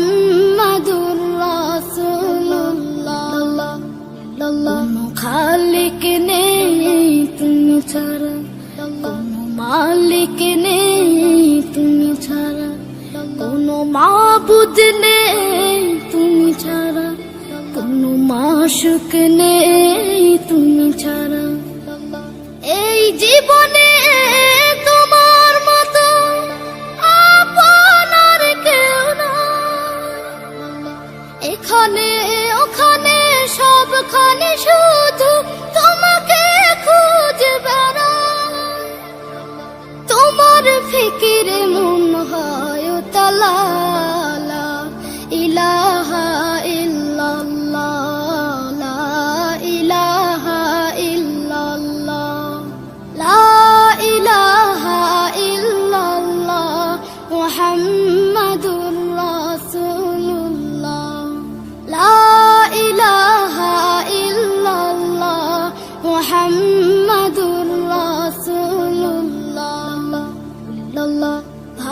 মুহাম্মাদুর রাসূলুল্লাহ। কোনো খালিক নেই তুমি ছাড়া। কোনো মালিক নেই তুমি ছাড়া। কোনো মাবুদ নেই তুমি ছাড়া। কোনো মাসুক নেই তুমি ছাড়া।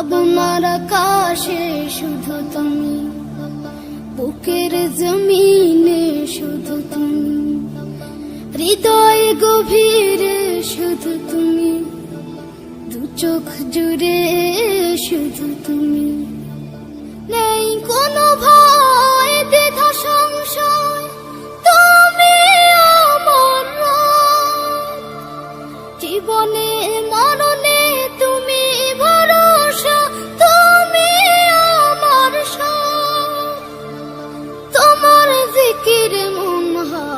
ভাবনার আকাশে শুধু তুমি বুকের জমিনে শুধু তুমি হৃদয় গভীরে শুধু তুমি দু চোখ জুড়ে শুধু তুমি নেই কোনো ভয় দ্বিধা সংশয় তুমি আমার জীবনে মানব ذكر أمها